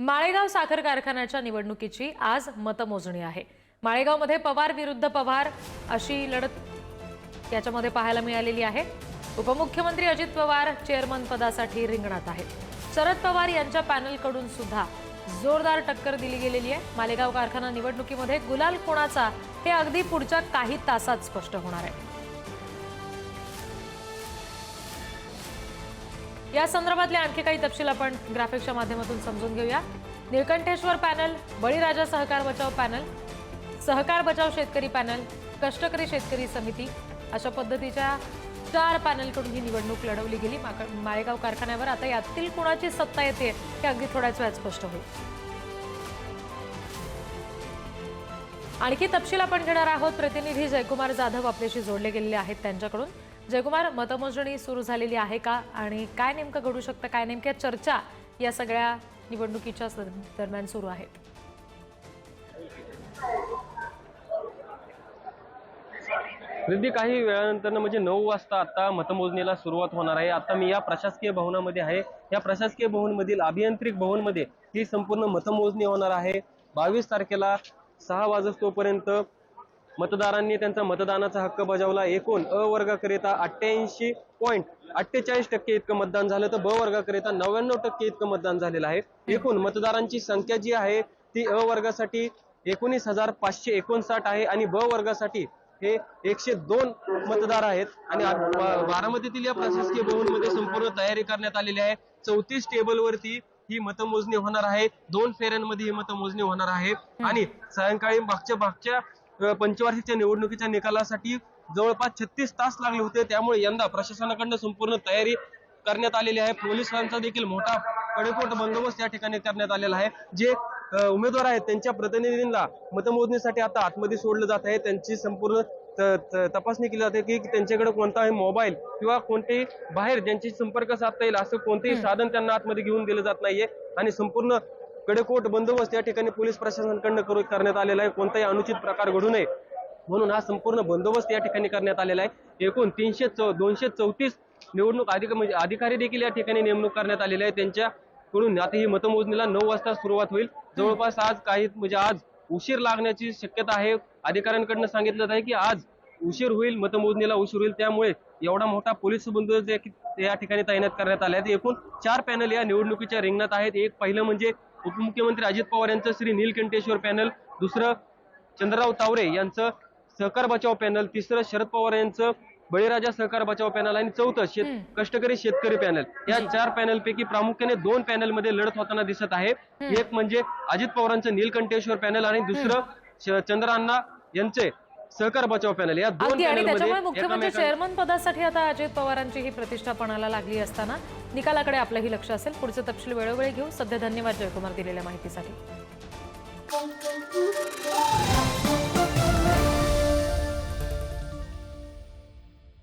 माळेगाव साखर कारखान्याच्या निवडणुकीची आज मतमोजणी आहे. माळेगावमध्ये पवार विरुद्ध पवार अशी लढत याच्यामध्ये पाहायला मिळालेली आहे. उपमुख्यमंत्री अजित पवार चेअरमन पदासाठी रिंगणात आहेत. शरद पवार यांच्या पॅनलकडून सुद्धा जोरदार टक्कर दिली गेलेली आहे. मालेगाव कारखाना निवडणुकीमध्ये गुलाल कोणाचा हे अगदी पुढच्या काही तासात स्पष्ट होणार आहे. या संदर्भातले आणखी काही तपशील आपण ग्राफिक्सच्या माध्यमातून समजून घेऊया. निळकंठेश्वर पॅनल बळीराजा सहकार बचाव पॅनल सहकार बचाव शेतकरी पॅनल कष्टकरी शेतकरी समिती अशा पद्धतीच्या चार पॅनलकडून ही निवडणूक लढवली गेली. माळेगाव कारखान्यावर. आता यातील कोणाची सत्ता येते हे अगदी थोड्याच वेळात स्पष्ट होईल. आणखी तपशील आपण घेणार आहोत. प्रतिनिधी जयकुमार जाधव आपल्याशी जोडले गेलेले आहेत त्यांच्याकडून. जयकुमार मतमोजणी सुरू झालेली आहे का? आणि काय नेमकं घडू शकतं? काय नेमक्या चर्चा या सगळ्या निवडणुकीच्या दरम्यान सुरू आहेत? रिद्धी काही वेळानंतर म्हणजे नऊ वाजता आता मतमोजणीला सुरुवात होणार आहे. आता मी या प्रशासकीय भवनामध्ये आहे. या प्रशासकीय भवनमधील अभियांत्रिक भवनमध्ये ही संपूर्ण मतमोजणी होणार आहे. बावीस तारखेला सहा वाजतोपर्यंत मतदारांनी त्यांचा मतदानाचा हक्क बजावला. एकूण अ वर्गाकरिता अठ्ठ्याऐंशी पॉईंट अठ्ठेचाळीस टक्के इतकं मतदान झालं तर ब वर्गाकरिता नव्याण्णव टक्के इतकं मतदान झालेलं आहे. एकूण मतदारांची संख्या जी आहे ती अ वर्गासाठी एकोणीस हजार पाचशे एकोणसाठ आहे आणि ब वर्गासाठी हे एकशे दोन मतदार आहेत. आणि बारामतीतील या प्रशासकीय भवनमध्ये संपूर्ण तयारी करण्यात आलेली आहे. चौतीस टेबलवरती ही मतमोजणी होणार आहे. दोन फेऱ्यांमध्ये ही मतमोजणी होणार आहे. आणि सायंकाळी मागच्या मागच्या पंचवार्षिकच्या निवडणुकीच्या निकालासाठी जवळपास छत्तीस तास लागले होते. त्यामुळे यंदा प्रशासनाकडनं संपूर्ण तयारी करण्यात आलेली आहे. पोलिसांचा देखील मोठा कडेकोट बंदोबस्त या ठिकाणी करण्यात आलेला आहे. जे उमेदवार आहेत त्यांच्या प्रतिनिधींना मतमोजणीसाठी आता आतमध्ये सोडलं जात आहे. त्यांची संपूर्ण तपासणी केली जाते की त्यांच्याकडे कोणताही मोबाईल किंवा कोणतेही बाहेर ज्यांची संपर्क साधता येईल असं कोणतेही साधन त्यांना आतमध्ये घेऊन दिलं जात नाहीये. आणि संपूर्ण कडेकोट बंदोबस्त या ठिकाणी पोलीस प्रशासनाकडनं करू- करण्यात आलेला आहे. कोणताही अनुचित प्रकार घडू नये म्हणून हा संपूर्ण बंदोबस्त या ठिकाणी करण्यात आलेला आहे. एकूण तीनशे चौ दोनशे चौतीस निवडणूक अधिक म्हणजे अधिकारी देखील या ठिकाणी नेमणूक करण्यात आलेली आहे त्यांच्याकडून आता ही मतमोजणीला नऊ वाजता सुरुवात होईल. जवळपास आज काही म्हणजे आज उशीर लागण्याची शक्यता आहे. अधिकाऱ्यांकडनं सांगितलं जात आहे की आज उशीर होईल मतमोजणीला उशीर होईल. त्यामुळे एवढा मोठा पोलीस बंदोबस्त या- या ठिकाणी तैनात करण्यात आला आहेत एकूण चार पॅनल या निवडणुकीच्या रिंगणात आहेत. एक पहिलं म्हणजे उपमुख्यमंत्री अजित पवार यांचं श्री नीलकंठेश्वर पॅनल दुसरं चंद्रराव तावरे यांचं सहकार बचाव पॅनल तिसरं शरद पवार यांचं बळीराजा सहकार बचाव पॅनल आणि चौथं शेत कष्टकरी शेतकरी पॅनल. या चार पॅनल पैकी प्रामुख्याने दोन पॅनलमध्ये लढत होताना दिसत आहे. एक म्हणजे अजित पवारांचं नीलकंठेश्वर पॅनल आणि दुसरं चंद्रांना यांचे सहकार बचाव पॅनल. या दोन पॅनल मुख्यमंत्री चेअरमन पदासाठी आता अजित पवारांची ही प्रतिष्ठा पणाला लागली असताना निकालाकडे आपलंही लक्ष असेल. पुढचं तपशील वेळोवेळी घेऊ सध्या धन्यवाद जयकुमार दिलेल्या माहितीसाठी.